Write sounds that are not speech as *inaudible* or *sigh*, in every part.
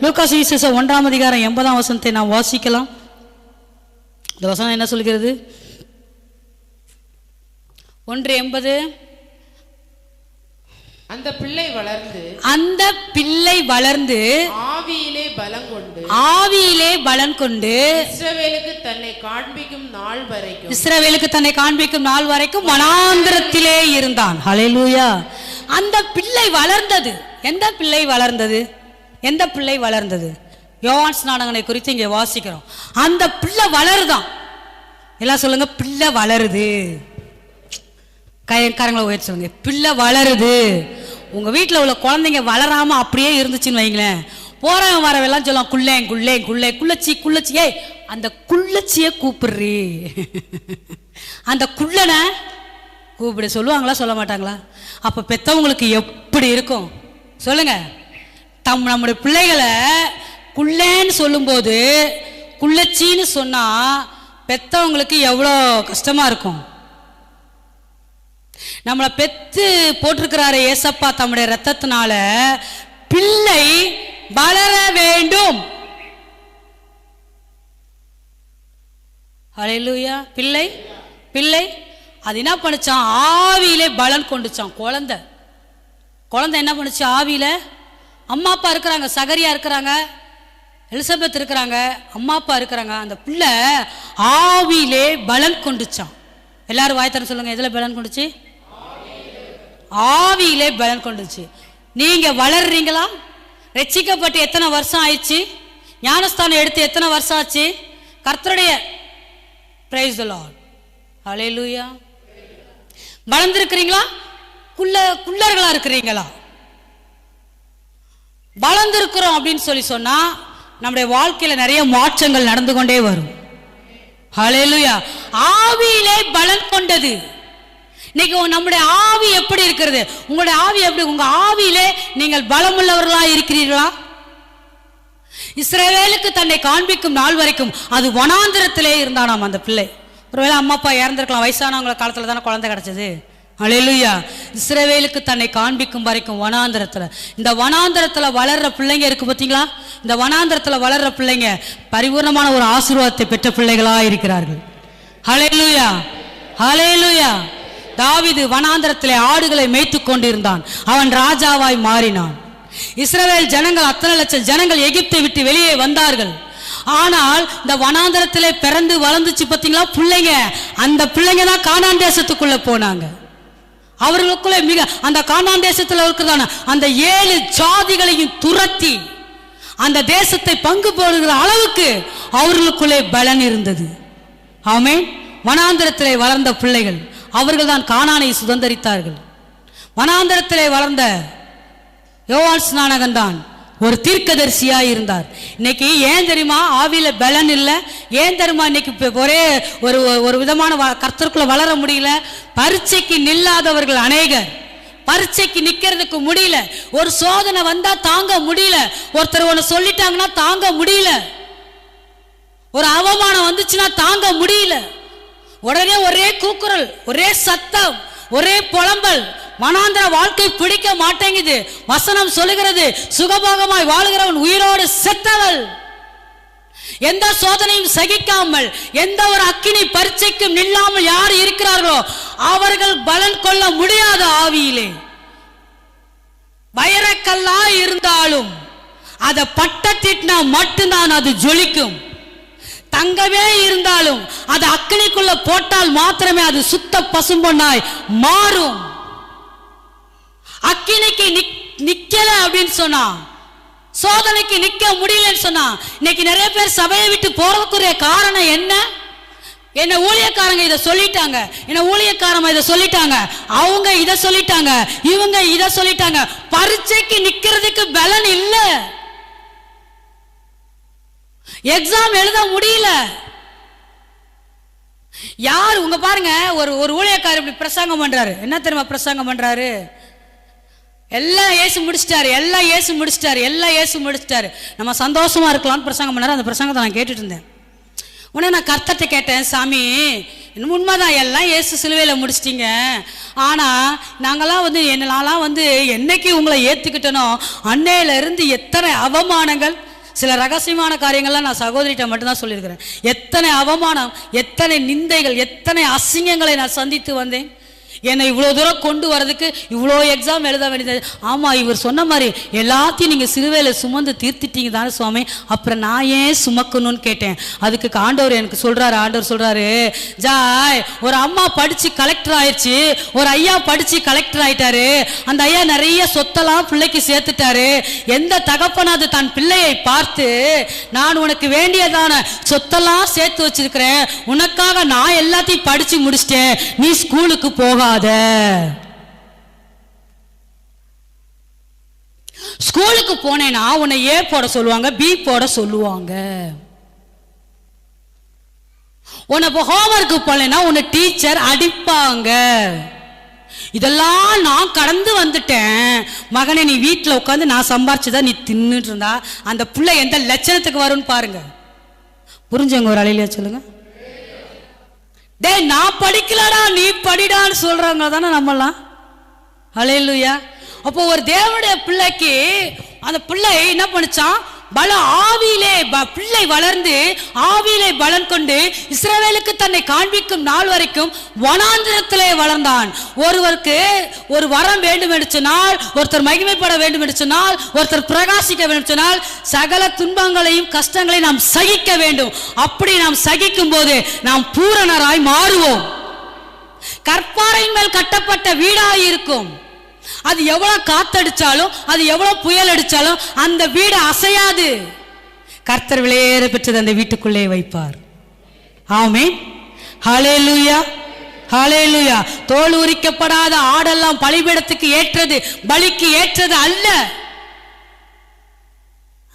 லூக்காஸ் விசேஷம் ஒன்றாம் அதிகாரம் எண்பதாம் வசனத்தை நாம் வாசிக்கலாம். இந்த வசனம் என்ன சொல்கிறது? ஒன்று எண்பது. அந்த பிள்ளை வளர்ந்து அந்த பிள்ளை வளர்ந்து ஆவியிலே பலங்கொண்டு ஆவியிலே பலன் கொண்டு இஸ்ரவேலுக்கு தன்னை காண்பிக்கும் நாள் வரைக்கும் இஸ்ரவேலுக்கு தன்னை காண்பிக்கும் நாள் வரைக்கும் வனாந்திரத்திலே இருந்தான். ஹalleluya. அந்த பிள்ளை வளர்ந்தது. எந்த பிள்ளை வளர்ந்தது? எந்த பிள்ளை வளர்ந்தது? யோவான் ஸ்நானகனை குறித்து இங்கே வாசிக்கிறோம். அந்த பிள்ளை வளருதான். எல்லாம் சொல்லுங்க பிள்ளை வளருது. கையக்காரங்களை உயர்த்தி சொல்லுங்க. பிள்ளை வளருது. உங்கள் வீட்டில் உள்ள குழந்தைங்க வளராம அப்படியே இருந்துச்சுன்னு வைங்களேன். போறவன் வரவெல்லாம் சொல்லலாம் குள்ளேன் குள்ளேன் குள்ளே குள்ளச்சி குள்ளச்சி. ஏய் அந்த குள்ளச்சியை கூப்பிடுறி. அந்த குள்ளனை கூப்பிடு சொல்லுவாங்களா சொல்ல மாட்டாங்களா? அப்போ பெற்றவங்களுக்கு எப்படி இருக்கும்? சொல்லுங்கள் தம் நம்முடைய பிள்ளைகளை குள்ளேன்னு சொல்லும்போது குள்ளச்சின்னு சொன்னால் பெத்தவங்களுக்கு எவ்வளோ கஷ்டமாக இருக்கும். நம்மளை பெத்து போட்டிருக்கிறாரு ஏசப்பா தம்முடைய ரத்தத்தினால பிள்ளை வளர வேண்டும். ஹalleluya. பிள்ளை பிள்ளை அது என்ன பண்ணுச்சான்? ஆவியிலே பலன் கொண்டுச்சான் குழந்தை. குழந்தை என்ன பண்ணுச்சு? ஆவியில அம்மா அப்பா இருக்கிறாங்க சகரியா இருக்கிறாங்க எலிசபெத் இருக்கிறாங்க அம்மா அப்பா இருக்கிறாங்க. அந்த பிள்ளை ஆவியிலே பலன் கொண்டுச்சான். எல்லாரும் வாய்த்தர சொல்லுங்க எதுல பலன் கொண்டுச்சு? ஆவியிலே பலன் கொண்டுச்சு. நீங்க வளர்றீங்களா? ரட்சிக்கப்பட்டு எத்தனை வருஷம் ஆயிடுச்சு? ஞானஸ்தானம் எடுத்து எத்தனை வருஷம் ஆச்சு? கர்த்தருடைய பிரைஸ் த லார்ட் ஹalleluya வளர்ந்துருக்கிறீங்களா? குள்ள குள்ளர்களா இருக்கிறீங்களா? வளர்ந்துருக்கிறோம் அப்படின்னு சொல்லி சொன்னால் நம்முடைய வாழ்க்கையில் நிறைய மாற்றங்கள் நடந்து கொண்டே வரும். ஹலேலுயா ஆவியிலே பலன் கொண்டது. இன்னைக்கு நம்முடைய ஆவி எப்படி இருக்கிறது? உங்களுடைய ஆவி எப்படி? உங்க ஆவியிலே நீங்கள் பலமுள்ளவர்களா இருக்கிறீர்களா? இஸ்ரவேலுக்கு தன்னை காண்பிக்கும் நாள் வரைக்கும் அது வனாந்திரத்திலே இருந்தானாம் அந்த பிள்ளை. ஒருவேளை அம்மா அப்பா இறந்துருக்கலாம். வயசானவங்கள காலத்தில் தானே குழந்தை கிடச்சிது? அலையலுயா இஸ்ரவேலுக்கு தன்னை காண்பிக்கும் வரைக்கும் வனாந்திரத்தில். இந்த வனாந்திரத்தில் வளர்ற பிள்ளைங்க இருக்கு பார்த்தீங்களா இந்த வனாந்திரத்தில் வளர்ற பிள்ளைங்க பரிபூர்ணமான ஒரு ஆசீர்வாதத்தை பெற்ற பிள்ளைகளா இருக்கிறார்கள். ஹalleluya ஹalleluya தாவிது வனாந்திரத்தில் ஆடுகளை மேய்த்து கொண்டிருந்தான். அவன் ராஜாவாய் மாறினான். இஸ்ரவேல் ஜனங்கள் அத்தனை லட்சம் ஜனங்கள் எகிப்தை விட்டு வெளியே வந்தார்கள். ஆனால் இந்த வனாந்தரத்திலே பிறந்து வளர்ந்துச்சு பார்த்தீங்களா பிள்ளைங்க. அந்த பிள்ளைங்க தான் காணான் தேசத்துக்குள்ள போனாங்க. அவர்களுக்குள்ளே மிக அந்த காணான் தேசத்தில் இருக்கிறதான அந்த ஏழு ஜாதிகளையும் துரத்தி அந்த தேசத்தை பங்கு போடுகிற அளவுக்கு அவர்களுக்குள்ளே பலன் இருந்தது. ஆமே வனாந்திரத்திலே வளர்ந்த பிள்ளைகள் அவர்கள் தான் காணானை சுதந்தரித்தார்கள். வனாந்திரத்திலே வளர்ந்த யோவான் ஸ்நானகன் தான் ஒரு தீர்க்கதரிசியா இருந்தார். இன்னைக்கு ஏன் தெரியுமா? ஆவியில பலன் இல்லை. ஏன் தெரியுமா? இன்னைக்கு ஒரே ஒரு ஒரு விதமான வ- கர்த்தருக்குள்ள வளர முடியல. பரீட்சைக்கு நில்லாதவர்கள் அநேகர். பரீட்சைக்கு நிக்கிறதுக்கு முடியல. ஒரு சோதனை வந்தா தாங்க முடியல. ஒருத்தர் ஒன்று சொல்லிட்டாங்கன்னா தாங்க முடியல. ஒரு அவமானம் வந்துச்சுன்னா தாங்க முடியல. உடனே ஒரே கூக்குரல் ஒரே சத்தம் ஒரே புலம்பல் மனாந்திர வாழ்க்கை பிடிக்க மாட்டேங்குது. வசனம் சொல்லுகிறது சுகபோகமாய் வாழ்கிறவன் உயிரோடு செத்தவள். எந்த சோதனையும் சகிக்காமல் எந்த ஒரு அக்கினி பரீட்சைக்கும் நில்லாமல் யார் இருக்கிறார்களோ அவர்கள் பலன் கொள்ள முடியாத ஆவியிலே. வைரக்கல்லா இருந்தாலும் அதை பட்டத்திட்டினா மட்டும்தான் அது ஜொலிக்கும். தங்கமே இருந்தாலும் அது அக்கினிக்குள்ள போட்டால் மாத்திரமே அது சுத்த பசும்பொன்னாய் மாறும். அக்கினைக்கு நிக்- நிக்கல அப்படின்னு சொன்னா சோதனைக்கு நிக்க முடியலன்னு சொன்னா இன்னைக்கு நிறைய பேர் சபையை விட்டு போறதுக்குரிய காரணம் என்ன? என்ன ஊழியக்காரங்க இதை சொல்லிட்டாங்க. என்ன ஊழியக்காரங்க இதை சொல்லிட்டாங்க. அவங்க இதை சொல்லிட்டாங்க. இவங்க இதை சொல்லிட்டாங்க. பரீட்சைக்கு நிக்கிறதுக்கு பலன் இல்ல. எக்ஸாம் எழுத முடியல. யார் உங்க பாருங்க ஒரு ஒரு ஊழியக்காரர் இப்படி பிரசங்கம் பண்றாரு. என்ன தெரியுமா பிரசங்கம் பண்றாரு? எல்லாம் ஏசு முடிச்சிட்டாரு எல்லாம் ஏசு முடிச்சிட்டாரு எல்லாம் ஏசு முடிச்சிட்டாரு. நம்ம சந்தோஷமா இருக்கலாம்னு பிரசங்கம் பண்ணார் அந்த பிரசங்கத்தை நான் கேட்டுட்டு இருந்தேன். உடனே நான் கர்த்தத்தை கேட்டேன் சாமி இன்னும் உண்மைதான் எல்லாம் ஏசு சிலுவையில் முடிச்சிட்டீங்க. ஆனால் நாங்களாம் வந்து என்னெல்லாம் வந்து என்னைக்கு உங்களை ஏற்றுக்கிட்டனோ அன்னையிலேருந்து எத்தனை அவமானங்கள் சில ரகசியமான காரியங்கள்லாம் நான் சகோதரிகிட்ட மட்டும்தான் சொல்லியிருக்கிறேன். எத்தனை அவமானம் எத்தனை நிந்தைகள் எத்தனை அசிங்கங்களை நான் சந்தித்து வந்தேன். என்னை இவ்வளோ தூரம் கொண்டு வரதுக்கு இவ்வளோ எக்ஸாம் எழுத வேண்டியது. ஆமாம் இவர் சொன்ன மாதிரி எல்லாத்தையும் நீங்கள் சிறுவேல சுமந்து தீர்த்திட்டீங்க தானே சுவாமி. அப்புறம் நான் ஏன் சுமக்கணும்னு கேட்டேன். அதுக்கு ஆண்டவர் எனக்கு சொல்கிறாரு ஆண்டவர் சொல்கிறாரு ஜாய் ஒரு அம்மா படித்து கலெக்டர் ஆயிடுச்சு ஒரு ஐயா படித்து கலெக்டர் ஆயிட்டாரு. அந்த ஐயா நிறைய சொத்தெல்லாம் பிள்ளைக்கு சேர்த்துட்டாரு. எந்த தகப்பனாது தன் பிள்ளையை பார்த்து நான் உனக்கு வேண்டியதான சொத்தெல்லாம் சேர்த்து வச்சிருக்கிறேன். உனக்காக நான் எல்லாத்தையும் படித்து முடிச்சிட்டேன். நீ ஸ்கூலுக்கு போகாது. ஸ்கூலுக்கு போனேன்னா உன்னை ஏ போட சொல்லுவாங்க பி போட சொல்லுவாங்க. உன்னை இப்போ ஹோம்ஒர்க்கு போகலைன்னா உன்னை டீச்சர் அடிப்பாங்க. இதெல்லாம் நான் கடந்து வந்துட்டேன். மகனே நீ வீட்டில் உட்காந்து நான் சம்பாரிச்சுதா நீ தின்னுட்டு இருந்தா அந்த பிள்ளை எந்த லட்சணத்துக்கு வரும்னு பாருங்க. புரிஞ்சவங்க ஒரு அலையிலையா சொல்லுங்கள் டேய் நான் படிக்கலடா நீ படிடான்னு சொல்றவங்க தானே நம்மலாம் அலையிலுயா அப்போ ஒரு தேவனுடைய பிள்ளைக்கு அந்த பிள்ளை என்ன பண்ணிச்சான்? பல ஆவியிலே ப- பிள்ளை வளர்ந்து ஆவியிலே பலன் கொண்டு இஸ்ரவேலுக்கு தன்னை காண்பிக்கும் நாள் வரைக்கும் வனாந்திரத்திலே வளர்ந்தான். ஒருவருக்கு ஒரு வரம் வேண்டும் என்று சொன்னால் ஒருத்தர் மகிமைப்பட வேண்டும் என்று சொன்னால் ஒருத்தர் பிரகாசிக்க வேண்டும் சொன்னால் சகல துன்பங்களையும் கஷ்டங்களையும் நாம் சகிக்க வேண்டும். அப்படி நாம் சகிக்கும் போது நாம் பூரணராய் மாறுவோம். கற்பாறையின் மேல் கட்டப்பட்ட வீடாய் இருக்கும். அது எவ்வளவு காத்தடிச்சாலும் அது எவ்வளவு புயல் அடிச்சாலும் அந்த வீடு அசையாது. கர்த்தர் விளையேற பெற்றது அந்த வீட்டுக்குள்ளே வைப்பார். ஆமே ஹாலே லூயா ஹalleluya. லூயா தோல் உரிக்கப்படாத ஆடெல்லாம் பலிபீடத்துக்கு ஏற்றது பலிக்கு ஏற்றது அல்ல.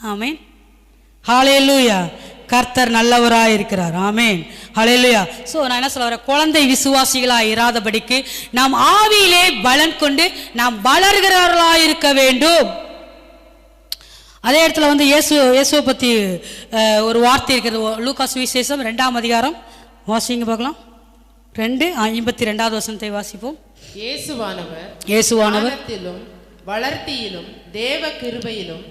ஆமே ஹாலே லூயா கர்த்தர் நல்லவராய் இருக்கிறார் ஆமென். ஹalleluya சோ நான் என்ன சொல்ல வரேன்? குழந்தை விசுவாசிகளாய் இராதபடிக்கு நாம் ஆவியிலே பலன் கொண்டு நாம் வளர்கிறவர்களாய் இருக்க வேண்டும். அதே இடத்துல வந்து இயேசு இயேசுவை பற்றி ஒரு வார்த்தை இருக்கிறது. லூகாஸ் விசேஷம் ரெண்டாம் அதிகாரம். வாசிங்க பார்க்கலாம். ரெண்டு ஐம்பத்தி ரெண்டாவது வசனத்தை வாசிப்போம். இயேசுவானவர் இயேசுவானவர். வளர்த்தியிலும் தேவ கிருபையிலும்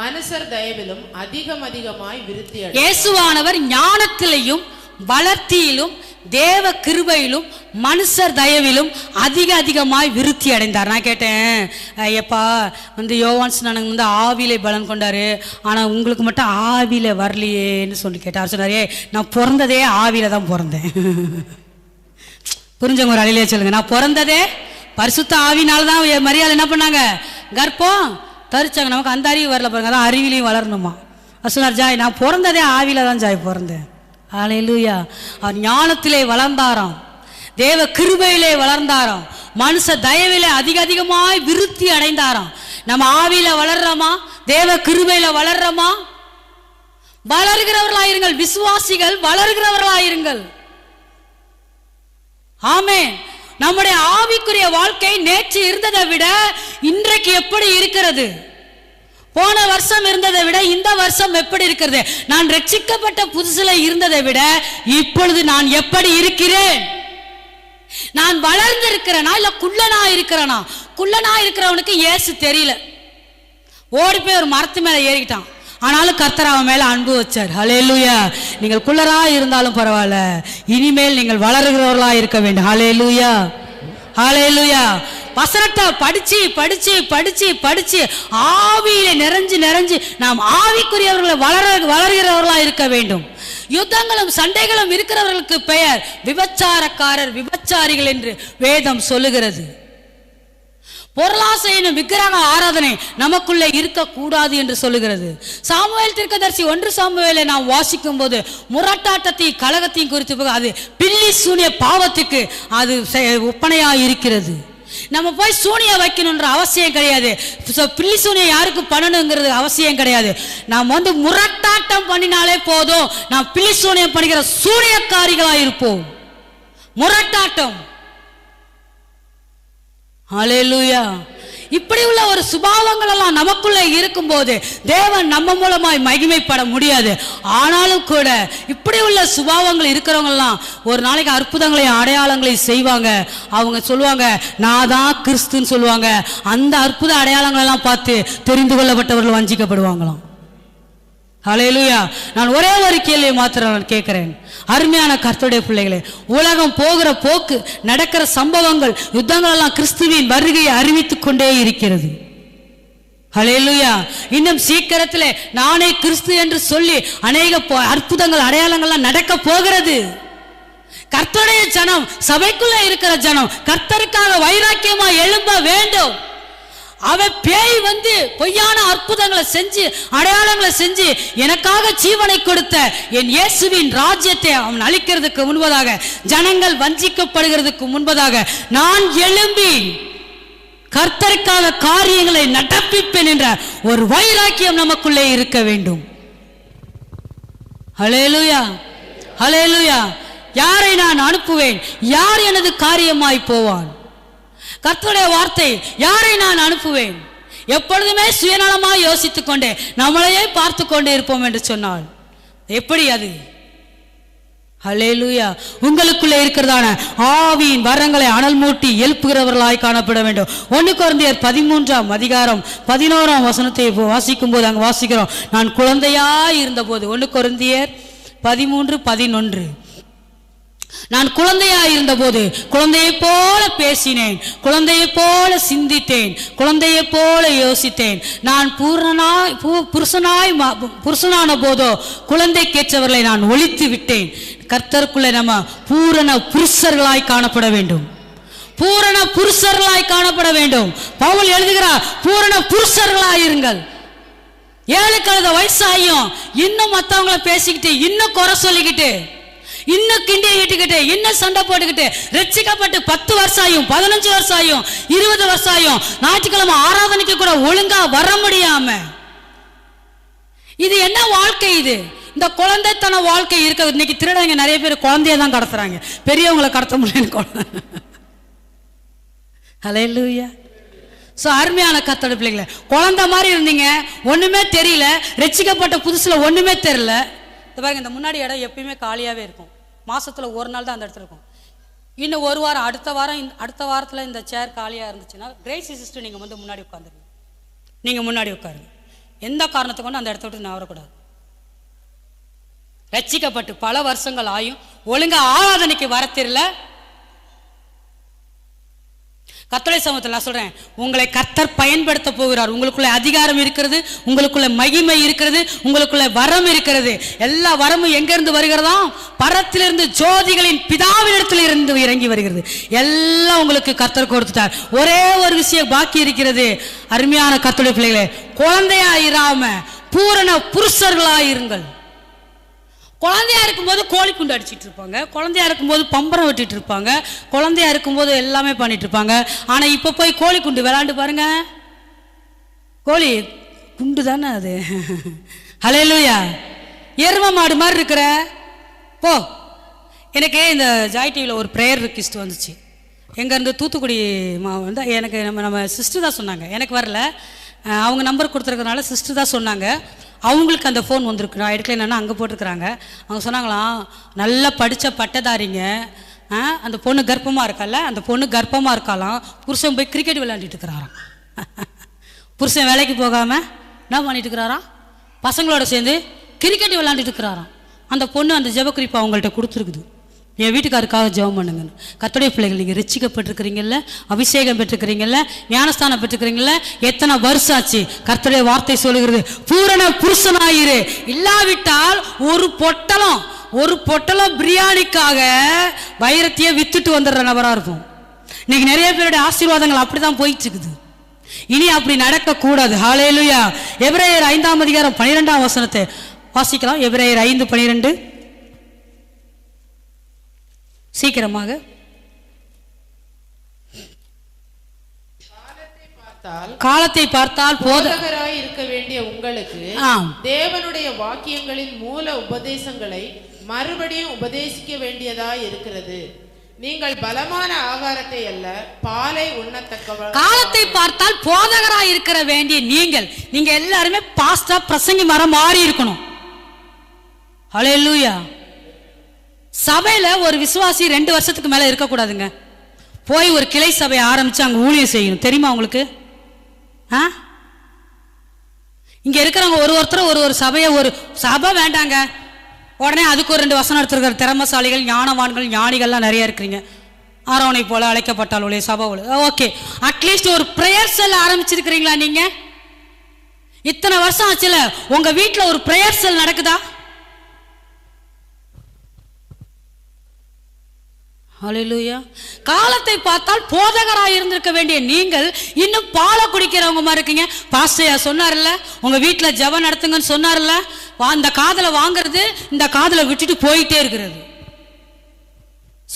மனுஷர் தயவிலும் அதிகம் அதிகமாய் விருத்தி. இயேசுவானவர் ஞானத்திலையும் வளர்த்தியிலும் தேவ கிருபையிலும் மனுஷர் தயவிலும் அதிக அதிகமாய் விருத்தி அடைந்தார். நான் கேட்டேன் ஐயப்பா வந்து யோவான்ஸ் நானுங்க வந்து ஆவிலே பலன் கொண்டார் ஆனால் உங்களுக்கு மட்டும் ஆவியில வரலையேன்னு சொல்லி கேட்டார் சொன்னாரே நான் பிறந்ததே ஆவியில தான் பிறந்தேன். புரிஞ்சவங்க ஒரு அழிலே சொல்லுங்க. நான் பிறந்ததே பரிசுத்த ஆவினால தான் மரியாதை என்ன பண்ணாங்க? கர்ப்பம் தரிச்சாங்க. நமக்கு அந்த அறிவு வரல பாருங்க. அதான் அறிவிலையும் வளரணுமா? சொன்னார் ஜாய் நான் பிறந்ததே ஆவியில தான் ஜாய் பிறந்தேன். ஆலையிலூயா அவர் ஞானத்திலே வளர்ந்தாராம். தேவ கிருபையிலே வளர்ந்தாராம். மனுஷ தயவிலே அதிக அதிகமாய் விருத்தி அடைந்தாராம். நம்ம ஆவியில வளர்றோமா? தேவ கிருபையில வளர்றோமா? வளர்கிறவர்களாயிருங்கள். விசுவாசிகள் வளர்கிறவர்களாயிருங்கள். ஆமே நம்முடைய ஆவிக்குரிய வாழ்க்கை நேற்று இருந்ததை விட இன்றைக்கு எப்படி இருக்கிறது? போன வருஷம் இருந்ததை விட இந்த வருஷம் எப்படி இருக்கிறது? நான் ரட்சிக்கப்பட்ட புதுசுல இருந்ததை விட இப்பொழுது நான் எப்படி இருக்கிறேன்? நான் வளர்ந்து இருக்கிறேனா இல்ல குள்ளனா இருக்கிறேனா? குள்ளனா இருக்கிறவனுக்கு ஏசு தெரியல. ஓடி போய் ஒரு மரத்து மேல ஏறிக்கிட்டான். ஆனாலும் கர்த்தர் அவன் மேல அன்பு வச்சார். ஹalleluya நீங்கள் குள்ளரா இருந்தாலும் பரவாயில்ல. இனிமேல் நீங்கள் வளர்கிறவர்களா இருக்க வேண்டும். ஹலே லூயா ஹலே லூயா வசனத்தை படிச்சு படிச்சு படிச்சு படிச்சு ஆவியில நிறைஞ்சு நிறைஞ்சு நாம் ஆவிக்குரியவர்களை வளர வளர்கிறவர்களா இருக்க வேண்டும். யுத்தங்களும் சண்டைகளும் இருக்கிறவர்களுக்கு பெயர் விபச்சாரக்காரர் விபச்சாரிகள் என்று வேதம் சொல்லுகிறது. பொருளாசையினும் விக்கிரக ஆராதனை நமக்குள்ளே இருக்கக்கூடாது என்று சொல்லுகிறது. சாமுவேல் திருக்கதர்சி ஒன்று சாமுவேலை நாம் வாசிக்கும் போது முரட்டாட்டத்தையும் கழகத்தையும் குறித்து போக அது பில்லி சூனிய பாவத்துக்கு அது ஒப்பனையாக இருக்கிறது. நம்ம போய் சூனியா வைக்கணுன்ற அவசியம் கிடையாது. So, பில்லி சூனியம் யாருக்கு பண்ணணுங்கிறது அவசியம் கிடையாது. நாம் வந்து முரட்டாட்டம் பண்ணினாலே போதும். நாம் பில்லி சூனியம் பண்ணுகிற சூனியக்காரிகளா இருப்போம். முரட்டாட்டம். அலையலூயா இப்படி உள்ள ஒரு சுபாவங்கள் எல்லாம் நமக்குள்ள இருக்கும்போது தேவன் நம்ம மூலமாய் மகிமைப்பட முடியாது. ஆனாலும் கூட இப்படி உள்ள சுபாவங்கள் இருக்கிறவங்கெல்லாம் ஒரு நாளைக்கு அற்புதங்களையும் அடையாளங்களையும் செய்வாங்க. அவங்க சொல்லுவாங்க நான் தான் கிறிஸ்துன்னு சொல்லுவாங்க. அந்த அற்புத அடையாளங்கள் எல்லாம் பார்த்து தெரிந்து கொள்ளப்பட்டவர்கள் வஞ்சிக்கப்படுவாங்களாம். ஹalleluya. நான் ஒரே ஒரு கேள்வியை மாத்திரம் நான் கேட்கிறேன். அருமையான கர்த்தருடைய பிள்ளைகளே உலகம் போகிற போக்கு நடக்கிற சம்பவங்கள் யுத்தங்கள் எல்லாம் கிறிஸ்துவின் வருகையை அறிவித்துக் கொண்டே இருக்கிறது. ஹalleluya இன்னும் சீக்கிரத்தில் நானே கிறிஸ்து என்று சொல்லி அநேக அற்புதங்கள் அடையாளங்கள்லாம் நடக்க போகிறது. கர்த்தருடைய ஜனம் சபைக்குள்ள இருக்கிற ஜனம் கர்த்தருக்காக வைராக்கியமா எழும்ப வேண்டும். அவ பேய் வந்து பொய்யான அற்புதங்களை செஞ்சு அடையாளங்களை செஞ்சு எனக்காக ஜீவனை கொடுத்த என் இயேசுவின் ராஜ்யத்தை அவன் அழிக்கிறதுக்கு முன்பதாக ஜனங்கள் வஞ்சிக்கப்படுகிறதுக்கு முன்பதாக நான் எழும்பி கர்த்தருக்காக காரியங்களை நடப்பிப்பேன் என்ற ஒரு வைராக்கியம் நமக்குள்ளே இருக்க வேண்டும். ஹலேலுயா ஹலேலுயா யாரை நான் அனுப்புவேன்? யார் எனது காரியமாய் போவான்? கர்த்தருடைய வார்த்தை யாரை நான் அனுப்புவேன்? எப்பொழுதுமே சுயநலமாக யோசித்துக் கொண்டே நம்மளையே பார்த்து கொண்டே இருப்போம் என்று சொன்னால் எப்படி அது? ஹalleluya. உங்களுக்குள்ளே இருக்கிறதான ஆவியின் வரங்களை அனல் மூட்டி எழுப்புகிறவர்களாய் காணப்பட வேண்டும். ஒன்று குழந்தையர் பதிமூன்றாம் அதிகாரம் பதினோராம் வசனத்தை வாசிக்கும் போது அங்கே வாசிக்கிறோம். நான் குழந்தையாய் இருந்தபோது ஒன்று குழந்தையர் பதிமூன்று பதினொன்று. நான் குழந்தையாய் இருந்தபோது குழந்தையைப் போல பேசினேன் குழந்தையைப் போல சிந்தித்தேன் குழந்தையைப் போல யோசித்தேன். நான் பூரணாய் பூ- புருஷனாய் புருஷனான போதோ குழந்தை குழந்தைக்கேற்றவர்களை நான் ஒழித்து விட்டேன். கர்த்தருக்குள்ளே நம்ம பூரண புருஷர்களாய் காணப்பட வேண்டும். பூரண புருஷர்களாய் காணப்பட வேண்டும். பவுல் எழுதுகிறார் பூரண புருஷர்களாய் இருங்கள் ஏழு கழுத வயசாயும் இன்னும் மற்றவங்களை பேசிக்கிட்டு இன்னும் குறை சொல்லிக்கிட்டு இன்னும் கிண்டியை இட்டுக்கிட்டு இன்னும் சண்டை போட்டுக்கிட்டு ரட்சிக்கப்பட்டு பத்து வருஷம் ஆயும் பதினஞ்சு வருஷம் ஆயும் இருபது வருஷம் ஆயும் ஞாயிற்றுக்கிழமை ஆராதனைக்கு கூட ஒழுங்கா வர முடியாம. இது என்ன வாழ்க்கை இது? இந்த குழந்தைத்தன வாழ்க்கை இருக்கிறது இன்னைக்கு திருடங்க நிறைய பேர் குழந்தைய தான் கடத்துறாங்க. பெரியவங்களை கடத்த முடியல குழந்தை ஹalleluya. ஸோ அருமையான கத்தோட பிள்ளைங்களே குழந்தை மாதிரி இருந்தீங்க. ஒன்றுமே தெரியல. ரட்சிக்கப்பட்ட புதுசில் ஒன்றுமே தெரியல. இந்த பாருங்க இந்த முன்னாடி இடம் எப்பயுமே காலியாகவே இருக்கும். மாதத்தில் ஒரு நாள் தான் அந்த இடத்துல இருக்கும். இன்னும் ஒரு வாரம் அடுத்த வாரம் இந்த- அடுத்த வாரத்தில் இந்த சேர் காலியாக இருந்துச்சுன்னா கிரேசி சிஸ்டர் நீங்கள் வந்து முன்னாடி உட்காந்துருங்க. நீங்கள் முன்னாடி உட்காருங்க. எந்த காரணத்தை கொண்டு அந்த இடத்த விட்டு நான் வரக்கூடாது. ரட்சிக்கப்பட்டு பல வருஷங்கள் ஆயும் ஒழுங்காக ஆராதனைக்கு வர தெரியல. கத்தளை சமூகத்தில் நான் சொல்கிறேன் உங்களை கர்த்தர் பயன்படுத்த போகிறார். உங்களுக்குள்ள அதிகாரம் இருக்கிறது உங்களுக்குள்ள மகிமை இருக்கிறது உங்களுக்குள்ள வரம் இருக்கிறது. எல்லா வரமும் எங்கேருந்து வருகிறதா? பரத்திலிருந்து ஜோதிகளின் பிதாவினிடத்தில் இருந்து இறங்கி வருகிறது. எல்லாம் உங்களுக்கு கர்த்தர் கொடுத்துட்டார். ஒரே ஒரு விஷயம் பாக்கி இருக்கிறது. அருமையான கர்த்தருடைய பிள்ளைகளே குழந்தையா இராம பூரண புருஷர்களாயிருங்கள். குழந்தையா இருக்கும்போது கோழி குண்டு அடிச்சிட்டு இருப்பாங்க. குழந்தையா இருக்கும்போது பம்பரம் வெட்டிட்டு இருப்பாங்க. குழந்தையா இருக்கும்போது எல்லாமே பண்ணிட்டு இருப்பாங்க. ஆனா இப்ப போய் கோழி குண்டு விளாண்டு பாருங்க. கோழி குண்டு தானே அது? ஹalleluya. எரும மாடு மாதிரி இருக்கிற. போ. எனக்கு இந்த ஜாய் டிவியில் ஒரு ப்ரேயர் ரிக்வெஸ்ட் வந்துச்சு. எங்கேருந்து தூத்துக்குடி மா வந்து எனக்கு நம்ம நம்ம சிஸ்டர் தான் சொன்னாங்க. எனக்கு வரல. அவங்க நம்பர் கொடுத்துருக்கறனால சிஸ்டர் தான் சொன்னாங்க. அவங்களுக்கு அந்த ஃபோன் வந்திருக்கு. நான் எடுக்கலைன்னா அங்கே போட்டிருக்கிறாங்க அவங்க சொன்னாங்களாம் நல்லா படித்த பட்டதாரிங்க. அந்த பொண்ணு கர்ப்பமாக இருக்கால? அந்த பொண்ணு கர்ப்பமாக இருக்காளாம். புருஷன் போய் கிரிக்கெட் விளையாண்டுட்டு இருக்கிறாராம். *laughs* புருஷன் வேலைக்கு போகாமல் என்ன பண்ணிட்டு இருக்கிறாராம்? பசங்களோட சேர்ந்து கிரிக்கெட் விளையாண்டுட்டு இருக்கிறாராம். அந்த பொண்ணு அந்த ஜெபக்குறிப்பு அவங்கள்ட்ட கொடுத்துருக்குது. என் வீட்டுக்காருக்காக ஜெபம் பண்ணுங்கன்னு கத்தோடைய பிள்ளைகள் நீங்கள் ரட்சிக்கப்பட்டிருக்கிறீங்கல்ல அபிஷேகம் பெற்றுக்கிறீங்கல்ல ஞானஸ்தானம் பெற்றுக்கிறீங்கல்ல எத்தனை வருஷம் ஆச்சு கர்த்தருடைய வார்த்தை சொல்லுகிறது பூரண புருஷனாயிரு. இல்லாவிட்டால் ஒரு பொட்டலம் ஒரு பொட்டலம் பிரியாணிக்காக வைரத்தையே வித்துட்டு வந்துடுற நபராக இருக்கும் இன்னைக்கு நிறைய பேருடைய ஆசீர்வாதங்கள் அப்படிதான் போயிட்டு இருக்குது இனி அப்படி நடக்க கூடாது ஹalleluya ஐந்தாம் அதிகாரம் பனிரெண்டாம் வசனத்தை வாசிக்கலாம். எபிரேயர் ஐந்து பனிரெண்டு. சீக்கிரமாக. பார்த்தால் காலத்தை பார்த்தால் போத போதகராய் இருக்க வேண்டிய உங்களுக்கு தேவனுடைய வாக்கியங்களின் மூல உபதேசங்களை மறுபடியும் உபதேசிக்க வேண்டியதாய் இருக்கிறது. நீங்கள் பலமான ஆகாரத்தை அல்ல பாலை உண்ணத்தக்கவ காலத்தை பார்த்தால் போதகரா இருக்கிற வேண்டிய நீங்கள். நீங்க எல்லாருமே பாஸ்டா பிரசங்கி மரம் மாறி இருக்கணும் ஹalleluya. சபையில ஒரு விசுவாசி ரெண்டு வருஷத்துக்கு மேல இருக்கக்கூடாதுங்க போய் ஒரு கிளை சபையை ஆரம்பிச்சு அங்க ஊழியம் செய்யணும். தெரியுமா உங்களுக்கு? ஆ? இங்க இருக்கிறவங்க ஒரு ஒருத்தர் ஒரு ஒரு சபையை ஒரு சபை வேண்டாங்க. உடனே அதுக்கு ஒரு ரெண்டு வசனம் எடுத்துருக்கிற திறமசாலிகள் ஞானவான்கள் ஞானிகள்லாம் நிறைய இருக்கிறீங்க. ஆரோனை போல அழைக்கப்பட்டாலுடைய சபை ஓகே. அட்லீஸ்ட் ஒரு ப்ரேயர் செல் ஆரம்பிச்சிருக்கிறீங்களா நீங்க? இத்தனை வருஷம் ஆச்சுல உங்க வீட்டில் ஒரு ப்ரேயர் செல் நடக்குதா? அலையிலூயா காலத்தை பார்த்தால் போதகராக இருந்திருக்க வேண்டிய நீங்கள் இன்னும் பாலை குடிக்கிறவங்க மாதிரி இருக்கீங்க. பாஸ்டையா சொன்னார்ல? உங்கள் வீட்டில் ஜெபம் நடத்துங்கன்னு சொன்னார்ல? வா காதலை வாங்குறது இந்த காதலை விட்டுட்டு போயிட்டே இருக்கிறது.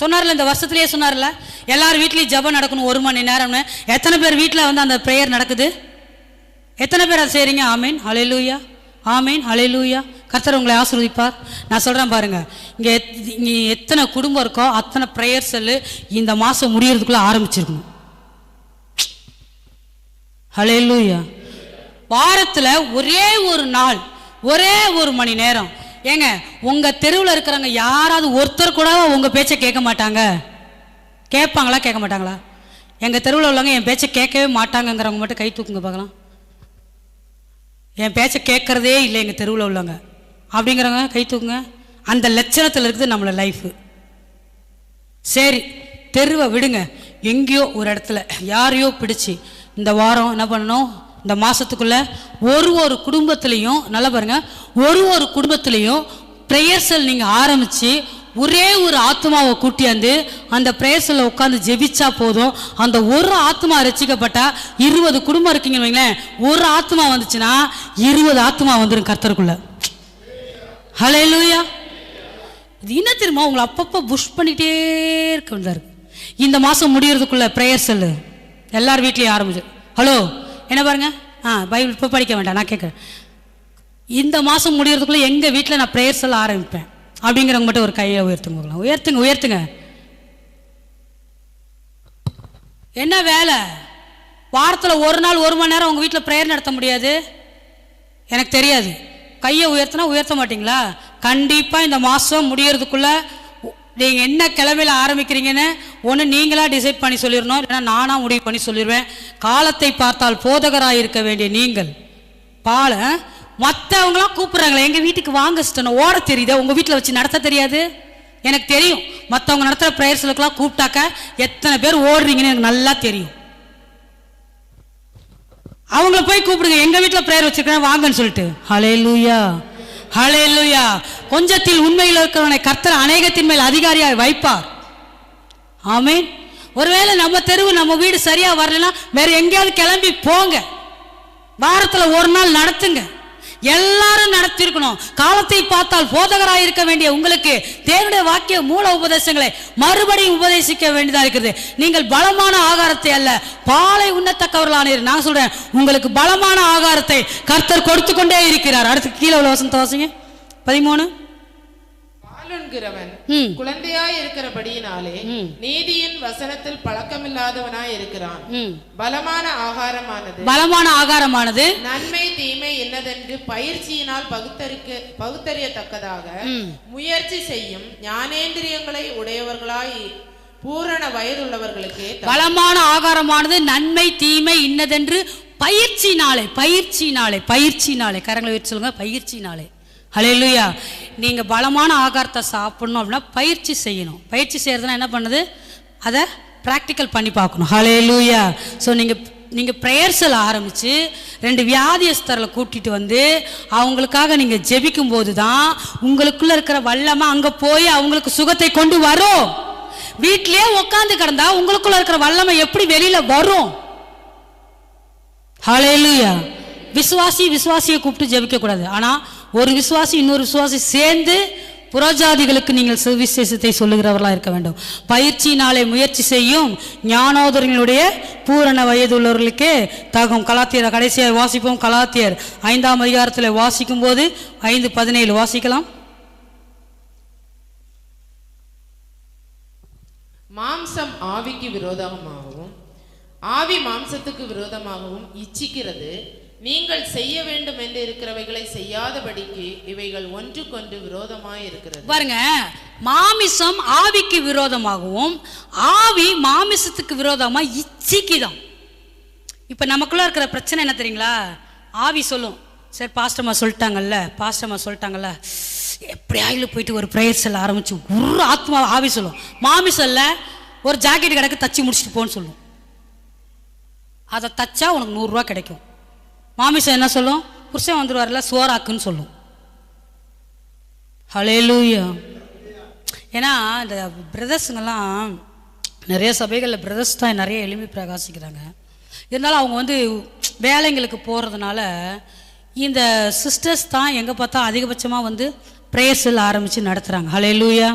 சொன்னார்ல இந்த வருஷத்துலேயே சொன்னார்ல? எல்லாரும் வீட்லேயும் ஜபம் நடக்கணும் ஒரு மணி நேரம்னு. எத்தனை பேர் வீட்டில் வந்து அந்த ப்ரேயர் நடக்குது? எத்தனை பேர் அதை செய்கிறீங்க ஆமீன். அலையிலூயா ஆமீன். அலையிலூயா கர்த்தர் உங்களை ஆசிர்வதிப்பார். நான் சொல்கிறேன் பாருங்கள் இங்கே எத்- எத்தனை குடும்பம் இருக்கோ அத்தனை ப்ரேயர் செல்லு இந்த மாதம் முடியறதுக்குள்ள ஆரம்பிச்சிருக்கணும். ஹalleluya வாரத்தில் ஒரே ஒரு நாள் ஒரே ஒரு மணி நேரம். ஏங்க உங்கள் தெருவில் இருக்கிறவங்க யாராவது ஒருத்தர் கூட உங்கள் பேச்சை கேட்க மாட்டாங்க. கேட்பாங்களா கேட்க மாட்டாங்களா? எங்கள் தெருவில் உள்ளவங்க என் பேச்சை கேட்கவே மாட்டாங்கங்கிறவங்க மட்டும் கை தூக்குங்க பார்க்கலாம். என் பேச்சை கேட்குறதே இல்லை எங்கள் தெருவில் உள்ளவங்க. அப்படிங்கிறவங்க கை தூக்குங்க. அந்த லட்சணத்தில் இருக்குது நம்மளோட லைஃபு சரி தெருவை விடுங்க. எங்கேயோ ஒரு இடத்துல யாரையோ பிடிச்சி இந்த வாரம் என்ன பண்ணணும்? இந்த மாதத்துக்குள்ள ஒரு ஒரு குடும்பத்துலேயும் நல்லா பாருங்க ஒரு ஒரு குடும்பத்துலேயும் ப்ரேயர்சல் நீங்கள் ஆரம்பித்து ஒரே ஒரு ஆத்மாவை கூட்டியாந்து அந்த ப்ரேயர்ஸில் உட்காந்து ஜெபிச்சா போதும். அந்த ஒரு ஆத்மா ரசிக்கப்பட்டா இருபது குடும்பம் இருக்கீங்கன்னு வைங்களேன். ஒரு ஆத்மா வந்துச்சுன்னா இருபது ஆத்மா வந்துடும் கர்த்தருக்குள்ளே. ஹலே இது என்ன தெரியுமா உங்களை அப்பப்போ புஷ் பண்ணிகிட்டே இருக்க வேண்டியதா இந்த மாதம் முடியறதுக்குள்ள ப்ரேயர் செல்லு. எல்லார் வீட்லேயும் ஆரம்பிச்சு. ஹலோ என்ன பாருங்க? ஆ பைபிள் இப்போ படிக்க வேண்டாம் நான் கேட்குறேன் இந்த மாதம் முடியறதுக்குள்ள எங்கள் வீட்டில் நான் ப்ரேயர் செல்ல ஆரம்பிப்பேன்? அப்படிங்கிறவங்க மட்டும் ஒரு கையை உயர்த்துங்க உயர்த்துங்க உயர்த்துங்க. என்ன வேலை? வாரத்தில் ஒரு நாள் ஒரு மணி நேரம் உங்கள் வீட்டில் ப்ரேயர் நடத்த முடியாது? எனக்கு தெரியாது. கையை உயர்த்தினா உயர்த்த மாட்டீங்களா? கண்டிப்பாக இந்த மாதம் முடியறதுக்குள்ளே நீங்கள் என்ன கிழமையில ஆரம்பிக்கிறீங்கன்னு ஒன்று நீங்களாக டிசைட் பண்ணி சொல்லிடணும். இல்லைன்னா நானாக முடிவு பண்ணி சொல்லிடுவேன். காலத்தை பார்த்தால் போதகராக இருக்க வேண்டிய நீங்கள். பால மற்றவங்களாம் கூப்பிட்றாங்களே எங்கள் வீட்டுக்கு வாங்க சிஸ்டர் ஓட தெரியுதா? உங்கள் வீட்டில் வச்சு நடத்த தெரியாது? எனக்கு தெரியும். மற்றவங்க நடத்துகிற ப்ரேயர்ஸ்களுக்கெல்லாம் கூப்பிட்டாக்க எத்தனை பேர் ஓடுறீங்கன்னு எனக்கு நல்லா தெரியும். அவங்கள போய் கூப்பிடுங்க. எங்க வீட்டில் ப்ரேயர் வச்சிருக்கேன் வாங்கன்னு சொல்லிட்டு. ஹலே லூயா ஹலே லூயா கொஞ்சத்தில் உண்மையில் இருக்கிறவனை கர்த்தர் அநேகத்தின் மேல் அதிகாரியாக வைப்பார். ஆமீன் ஒருவேளை நம்ம தெருவு நம்ம வீடு சரியா வரலன்னா வேற எங்கேயாவது கிளம்பி போங்க. வாரத்தில் ஒரு நாள் நடத்துங்க. எல்லாரும் நடத்திருக்கணும் காலத்தை பார்த்தால் போதகராக இருக்க வேண்டிய உங்களுக்கு தேவனுடைய வாக்கிய மூல உபதேசங்களை மறுபடியும் உபதேசிக்க வேண்டியதாக இருக்குது. நீங்கள் பலமான ஆகாரத்தை அல்ல பாலை உண்ணத்தக்கவர்களானீர் நான் சொல்றேன் உங்களுக்கு பலமான ஆகாரத்தை கர்த்தர் கொடுத்து கொண்டே இருக்கிறார். அடுத்து கீழே உள்ள வசந்த வாசிங்க. பதிமூணு. பாலுண்கிறவன் ம் குழந்தையாய் இருக்கிறபடியினாலே. நீதியின் வசனத்தில் பழக்கமில்லாதவனாய் இருக்கிறான் பலமான ஆகாரமானது. பலமான ஆகாரமானது. நன்மை தீமை என்னதென்று பயிற்சியினால் பகுத்தறிக்க பகுத்தறியத்தக்கதாக. முயற்சி செய்யும் ஞானேந்திரியங்களை உடையவர்களாய் பூரண வயதுள்ளவர்களுக்கே பலமான ஆகாரமானது நன்மை தீமை இன்னதென்று பயிற்சினாலே பயிற்சினாலே பயிற்சினாலே கரங்களை வச்சு சொல்லுங்க பயிற்சினாலே ஹalleluya நீங்கள் பலமான ஆகாரத்தை சாப்பிடணும் அப்படின்னா பயிற்சி செய்யணும். பயிற்சி செய்கிறதுனா என்ன பண்ணுது? அதை ப்ராக்டிக்கல் பண்ணி பார்க்கணும். ஹலே லூயா ஸோ நீங்கள் நீங்கள் ப்ரேயர்ஸில் ஆரம்பித்து ரெண்டு வியாதியஸ்தரில் கூட்டிகிட்டு வந்து அவங்களுக்காக நீங்கள் ஜெபிக்கும் போது தான் உங்களுக்குள்ளே இருக்கிற வல்லமை அங்கே போய் அவங்களுக்கு சுகத்தை கொண்டு வரும். வீட்டிலேயே உட்காந்து கிடந்தா உங்களுக்குள்ளே இருக்கிற வல்லமை எப்படி வெளியில் வரும்? ஹலே லூயா விசுவாசி விசுவாசியை கூப்பிட்டு ஜெபிக்கக்கூடாது. ஆனால் ஒரு விசுவாசி இன்னொரு விசுவாசி சேர்ந்து புறஜாதிகளுக்கு நீங்கள் சுவிசேஷத்தை சொல்லுகிறவர்களாக இருக்க வேண்டும். பயிற்சியினாலே முயற்சி செய்யும் ஞானோதரங்களுடைய பூரண வயது உள்ளவர்களுக்கே தகும். கலாத்தியர் கடைசியாக வாசிப்போம். கலாத்தியர் ஐந்தாம் அதிகாரத்தில் வாசிக்கும் போது ஐந்து பதினேழு வாசிக்கலாம். மாம்சம் ஆவிக்கு விரோதமாகவும் ஆவி மாம்சத்துக்கு விரோதமாகவும் இச்சிக்கிறது. நீங்கள் செய்ய வேண்டும் என்று இருக்கிறவைகளை செய்யாதபடிக்கு இவைகள் ஒன்றுக்கொன்று விரோதமாய் இருக்கிறது பாருங்க மாமிசம் ஆவிக்கு விரோதமாகவும் ஆவி மாமிசத்துக்கு விரோதமா இச்சிக்குதான். இப்போ நமக்குள்ள இருக்கிற பிரச்சனை என்ன தெரியுங்களா? ஆவி சொல்லும். சரி பாஸ்டம்மா சொல்லிட்டாங்கல்ல பாஸ்டம்மா சொல்லிட்டாங்கல்ல எப்படியாயிலும் போயிட்டு ஒரு ப்ரேயர் செல்ல ஆரம்பிச்சு ஒரு ஆத்மா ஆவி சொல்லும். மாமி சொல்ல ஒரு ஜாக்கெட் கிடக்கு தச்சு முடிச்சுட்டு போன்னு சொல்லும். அதை தச்சா உனக்கு நூறுரூவா கிடைக்கும். மாமிசம் என்ன சொல்லும்? புருஷன் வந்துடுவார்ல சோறாக்குன்னு சொல்லும். ஹலேலூயா ஏன்னா இந்த பிரதர்ஸுங்கெல்லாம் நிறைய சபைகளில் பிரதர்ஸ் தான் நிறைய எளிமை பிரகாசிக்கிறாங்க. இருந்தாலும் அவங்க வந்து வேலைங்களுக்கு போகிறதுனால இந்த சிஸ்டர்ஸ் தான் எங்கே பார்த்தா அதிகபட்சமாக வந்து ப்ரேயர்ஸில் ஆரம்பித்து நடத்துகிறாங்க ஹலேலூயா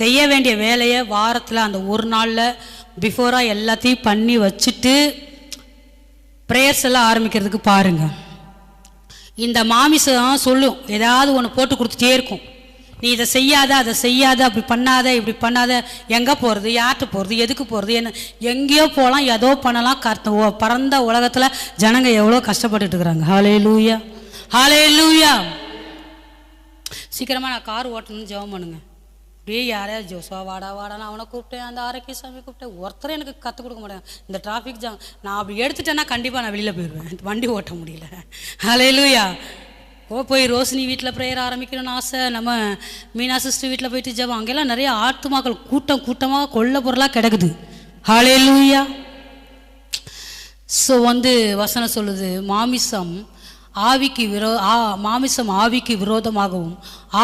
செய்ய வேண்டிய வேலையை வாரத்தில் அந்த ஒரு நாளில் பிஃபோராக எல்லாத்தையும் பண்ணி வச்சுட்டு ப்ரேயர்ஸ் எல்லாம் ஆரம்பிக்கிறதுக்கு பாருங்க. இந்த மாமிசம் சொல்லும். ஏதாவது ஒன்று போட்டு கொடுத்துட்டே இருக்கும். நீ இதை செய்யாத அதை செய்யாத அப்படி பண்ணாத இப்படி பண்ணாத எங்கே போகிறது யார்கிட்ட போகிறது எதுக்கு போகிறது என்ன? எங்கேயோ போகலாம் ஏதோ பண்ணலாம். கர்த்த ஓ உலகத்தில் ஜனங்க எவ்வளோ கஷ்டப்பட்டுட்டு இருக்கிறாங்க. ஹாலே லூயா ஹாலே லூயா சீக்கிரமாக நான் கார் ஓட்டணும்னு ஜெபம் பண்ணுங்கள் அப்படியே யாரையாவது ஜோசா வாடா வாடான்னு அவனை கூப்பிட்டேன் அந்த ஆரோக்கிய சாமி கூப்பிட்டேன் ஒருத்தரும் எனக்கு கற்றுக் கொடுக்க மாட்டேன் இந்த டிராஃபிக் ஜாம் நான் அப்படி எடுத்துட்டேன்னா கண்டிப்பாக நான் வெளியில் போயிடுவேன். வண்டி ஓட்ட முடியல. ஹalleluya ஓ போய் ரோஷினி வீட்டில் ப்ரேயர் ஆரம்பிக்கணும்னு ஆசை. நம்ம மீனா சிஸ்டர் வீட்டில் போயிட்டு ஜபம். அங்கெல்லாம் நிறைய ஆத்துமாக்கள் கூட்டம் கூட்டமாக கொள்ள பொருளாக கிடக்குது. ஹalleluya ஸோ வந்து வசனம் சொல்லுது மாமிசம் ஆவிக்கு விரோ ஆ மாமிசம் ஆவிக்கு விரோதமாகவும்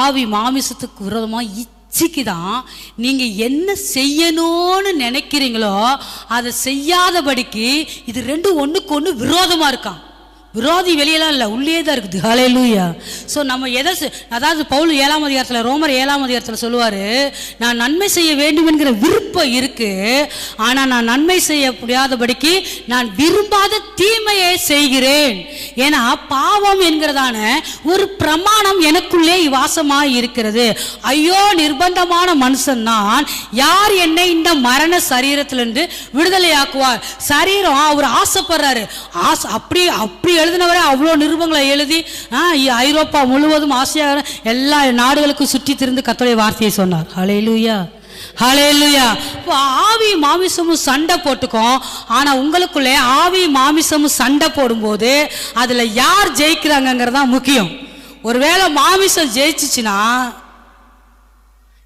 ஆவி மாமிசத்துக்கு விரோதமாக இச்சிக்கு தான் நீங்கள் என்ன செய்யணும்னு நினைக்கிறீங்களோ அதை செய்யாதபடிக்கு இது ரெண்டும் ஒன்றுக்கு ஒன்று விரோதமாக இருக்கான் விரோதி வெளியெல்லாம் இல்லை உள்ளே தான் இருக்குது. ஹலே லூயா ஸோ நம்ம எதை அதாவது பவுல் ஏழாம் அதிகாரத்தில் ரோமர் ஏழாம் அதிகாரத்தில் சொல்லுவார் நான் நன்மை செய்ய வேண்டும் என்கிற விருப்பம் இருக்குது ஆனால் நான் நன்மை செய்ய முடியாதபடிக்கு நான் விரும்பாத தீமையை செய்கிறேன். ஏன்னா பாவம் என்கிறதான ஒரு பிரமாணம் எனக்குள்ளே வாசமாக இருக்கிறது. ஐயோ நிர்பந்தமான மனுஷன் தான். யார் என்னை இந்த மரண சரீரத்திலிருந்து விடுதலையாக்குவார்? சரீரம் அவர் ஆசைப்படுறாரு. ஆசை அப்படி அப்படி எழுதினவரே அவ்வளோ நிருபங்களை எழுதி ஆ, இ- ஐரோப்பா முழுவதும் ஆசியா எல்லா நாடுகளுக்கும் சுற்றி திரிந்து கத்தோடைய வார்த்தையை சொன்னார். ஹalleluya. ஹalleluya. இப்போ ஆவி மாமிசமும் சண்டை போட்டுக்கும். ஆனால் உங்களுக்குள்ளே ஆவி மாமிசமும் சண்டை போடும்போது அதில் யார் ஜெயிக்கிறாங்கங்கிறது தான் முக்கியம். ஒருவேளை மாமிசம் ஜெயிச்சிச்சுன்னா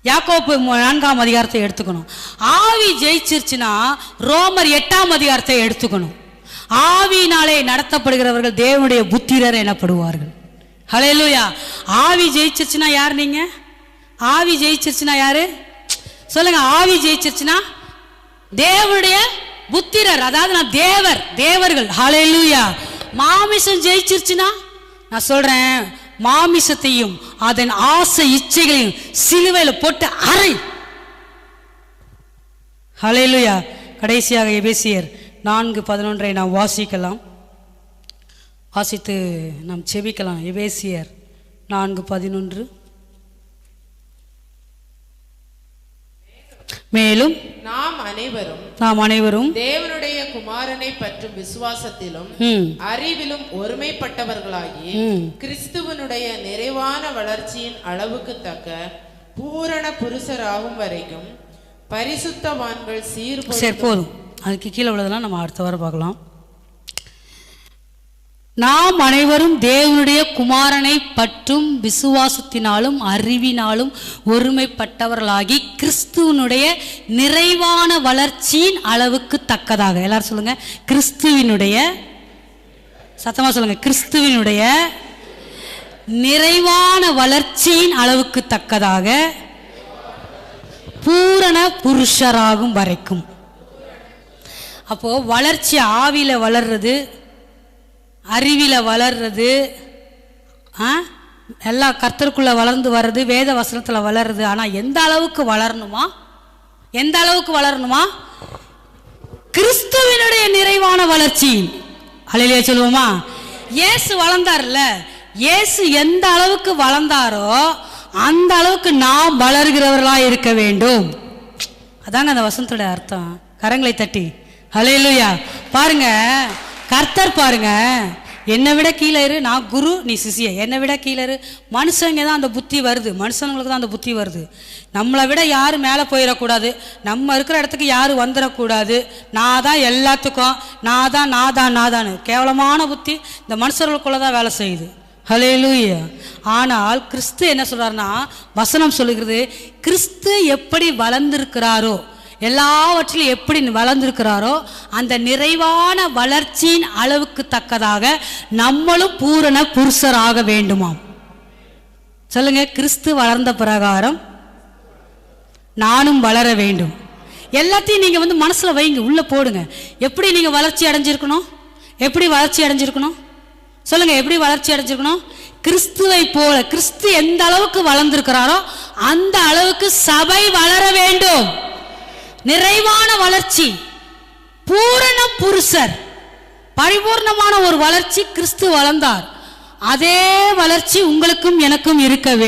யாக்கோப்பு நான்காம் அதிகாரத்தை எடுத்துக்கணும். ஆவி ஜெயிச்சிருச்சுன்னா ரோமர் எட்டாம் அதிகாரத்தை எடுத்துக்கணும். ஆவியினாலே நடத்தப்படுகிறவர்கள் தேவனுடைய புத்திரர் எனப்படுவார்கள். ஹalleluya. ஆவி ஜெயிச்சிருச்சுன்னா யார் நீங்க? ஆவி ஜெயிச்சிருச்சுன்னா யாரு? சொல்லுங்க ஆவி ஜெயிச்சிருச்சுன்னா தேவனுடைய புத்திரர் அதாவது நான் தேவர் தேவர்கள். ஹalleluya. மாமிசம் ஜெயிச்சிருச்சுன்னா நான் சொல்றேன் மாமிசத்தையும் அதன் ஆசை இச்சைகளையும் சிலுவையில் போட்டு அறை. லூயா கடைசியாக எபேசியர் நான்கு பதினொன்றை நாம் வாசிக்கலாம். வாசித்து நாம் செபிக்கலாம். எபேசியர் நான்கு பதினொன்று. மேலும் நாம் அனைவரும் நாம் அனைவரும் தேவனுடைய குமாரனை பற்றும் விசுவாசத்திலும் அறிவிலும் ஒருமைப்பட்டவர்களாகி கிறிஸ்துவனுடைய நிறைவான வளர்ச்சியின் அளவுக்கு தக்க பூரண புருஷராகும் வரைக்கும் பரிசுத்தவான்கள் சரி போதும். அதுக்கு கீழே உள்ளதெல்லாம் நம்ம அடுத்த வாரம் பார்க்கலாம். நாம் அனைவரும் தேவனுடைய குமாரனை பற்றும் விசுவாசத்தினாலும் அறிவினாலும் ஒருமைப்பட்டவர்களாகி கிறிஸ்துவனுடைய நிறைவான வளர்ச்சியின் அளவுக்கு தக்கதாக. எல்லாரும் சொல்லுங்க. கிறிஸ்துவினுடைய சத்தமா சொல்லுங்க. கிறிஸ்துவினுடைய நிறைவான வளர்ச்சியின் அளவுக்கு தக்கதாக பூரண புருஷராகும் வரைக்கும். அப்போ வளர்ச்சி ஆவியில வளர்றது அறிவில வளர்றது ஆ? எல்லா கர்த்தருக்குள்ள வளர்ந்து வர்றது வேத வசனத்துல வளருது ஆனா எந்த அளவுக்கு வளரணுமா? எந்த அளவுக்கு வளரணுமா? கிறிஸ்துவினுடைய நிறைவான வளர்ச்சி. அலையிலே சொல்லுவோமா? இயேசு வளர்ந்தார்ல. இயேசு எந்த அளவுக்கு வளர்ந்தாரோ அந்த அளவுக்கு நாம் வளர்கிறவர்களா இருக்க வேண்டும். அதாங்க அந்த வசனத்தோட அர்த்தம். கரங்களை தட்டி. ஹalleluya பாருங்க கர்த்தர் பாருங்க. என்னை விட கீழே இரு நான் குரு நீ சிசிய என்னை விட கீழே இரு. மனுஷங்க தான் அந்த புத்தி வருது. மனுஷங்களுக்கு தான் அந்த புத்தி வருது. நம்மளை விட யாரும் மேலே போயிடக்கூடாது. நம்ம இருக்கிற இடத்துக்கு யாரும் வந்துடக்கூடாது. நான் தான் எல்லாத்துக்கும் நான் தான் நான் தான் நான் தான் கேவலமான புத்தி இந்த மனுஷர்களுக்குள்ள தான் வேலை செய்யுது. ஹalleluya ஆனால் கிறிஸ்து என்ன சொல்கிறாருன்னா வசனம் சொல்லுகிறது கிறிஸ்து எப்படி வளர்ந்துருக்கிறாரோ எல்லாவற்றிலும் எப்படி வளர்ந்துருக்கிறாரோ அந்த நிறைவான வளர்ச்சியின் அளவுக்கு தக்கதாக நம்மளும் பூரண புருஷராக வேண்டுமாம். சொல்லுங்க கிறிஸ்து வளர்ந்த பிரகாரம் நானும் வளர வேண்டும். எல்லாத்தையும் நீங்கள் வந்து மனசில் வைங்க உள்ளே போடுங்க. எப்படி நீங்கள் வளர்ச்சி அடைஞ்சிருக்கணும்? எப்படி வளர்ச்சி அடைஞ்சிருக்கணும்? சொல்லுங்கள் எப்படி வளர்ச்சி அடைஞ்சிருக்கணும்? கிறிஸ்துவை போல கிறிஸ்து எந்த அளவுக்கு வளர்ந்துருக்கிறாரோ அந்த அளவுக்கு சபை வளர வேண்டும். நிறைவான வளர்ச்சி. பூரண புருஷர். பரிபூர்ணமான ஒரு வளர்ச்சி கிறிஸ்து வளர்ந்தார். அதே வளர்ச்சி உங்களுக்கும் எனக்கும் இருக்கவே